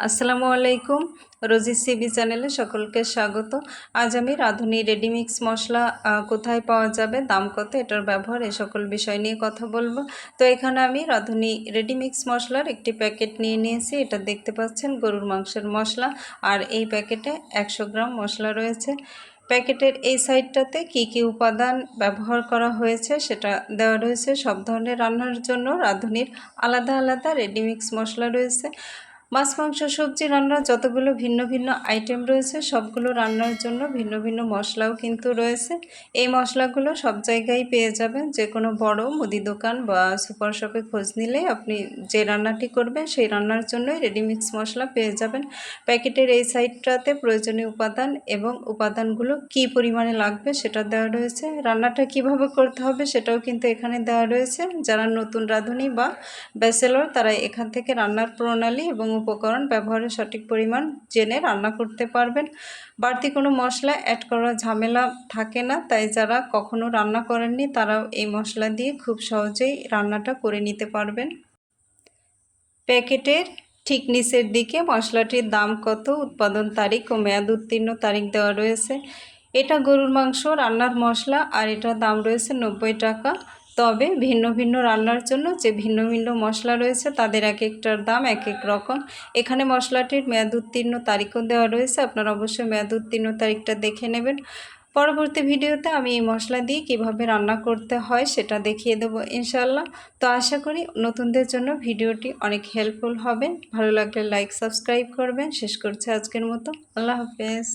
আসসালামু আলাইকুম। রোজি সিবি চ্যানেলে সকলকে স্বাগত। আজ আমি রাঁধুনি রেডিমিক্স মশলা কোথায় পাওয়া যাবে, দাম কত, এটার ব্যবহার এই সকল বিষয় নিয়ে কথা বলব। তো এখানে আমি রাঁধুনি রেডিমিক্স মশলার একটি প্যাকেট নিয়ে নিয়েছি। এটা দেখতে পাচ্ছেন, গরুর মাংসের মশলা। আর এই প্যাকেটে একশো গ্রাম মশলা রয়েছে। প্যাকেটের এই সাইডটাতে কি কি উপাদান ব্যবহার করা হয়েছে, সেটা দেওয়া রয়েছে। সব ধরনের রান্নার জন্য রাঁধুনির আলাদা আলাদা রেডিমিক্স মশলা রয়েছে। মাছ, মাংস, সবজি রান্নার যতগুলো ভিন্ন ভিন্ন আইটেম রয়েছে, সবগুলো রান্নার জন্য ভিন্ন ভিন্ন মশলাও কিন্তু রয়েছে। এই মশলাগুলো সব জায়গায় পেয়ে যাবেন। যে কোনো বড় মুদি দোকান বা সুপার শপে খোঁজ নিলে আপনি যে রান্নাটি করবেন, সেই রান্নার জন্যই রেডিমিক্স মশলা পেয়ে যাবেন। প্যাকেটের এই সাইডটাতে প্রয়োজনীয় উপাদান এবং উপাদানগুলো কি পরিমাণে লাগবে সেটা দেওয়া রয়েছে। রান্নাটা কীভাবে করতে হবে সেটাও কিন্তু এখানে দেওয়া রয়েছে। যারা নতুন রাঁধুনি বা ব্যাচেলর, তারা এখান থেকে রান্নার প্রণালী এবং উপকরণ ব্যবহারের সঠিক পরিমাণ জেনে রান্না করতে পারবেন। বাড়তি কোনো মশলা অ্যাড করার ঝামেলা থাকে না, তাই যারা কখনো রান্না করেননি তারাও এই মশলা দিয়ে খুব সহজেই রান্নাটা করে নিতে পারবেন। প্যাকেটের ঠিক নিচের দিকে মশলাটির দাম কত, উৎপাদন তারিখ ও মেয়াদ উত্তীর্ণ তারিখ দেওয়া রয়েছে। এটা গরুর মাংস, রান্নার মশলা, আর এটার দাম রয়েছে নব্বই টাকা। তবে ভিন্ন ভিন্ন রান্নার জন্য যে ভিন্ন ভিন্ন মশলা রয়েছে, তাদের এক একটার দাম এক এক রকম। এখানে মশলাটির মেয়াদ উত্তীর্ণ তারিখও দেওয়া রয়েছে, আপনারা অবশ্যই মেয়াদ উত্তীর্ণ তারিখটা দেখে নেবেন। পরবর্তী ভিডিওতে আমি এই মশলা দিয়ে কীভাবে রান্না করতে হয় সেটা দেখিয়ে দেবো ইনশাল্লাহ তো আশা করি নতুনদের জন্য ভিডিওটি অনেক হেল্পফুল হবে। ভালো লাগলে লাইক, সাবস্ক্রাইব করবেন। শেষ করছে আজকের মতো। আল্লাহ হাফেজ।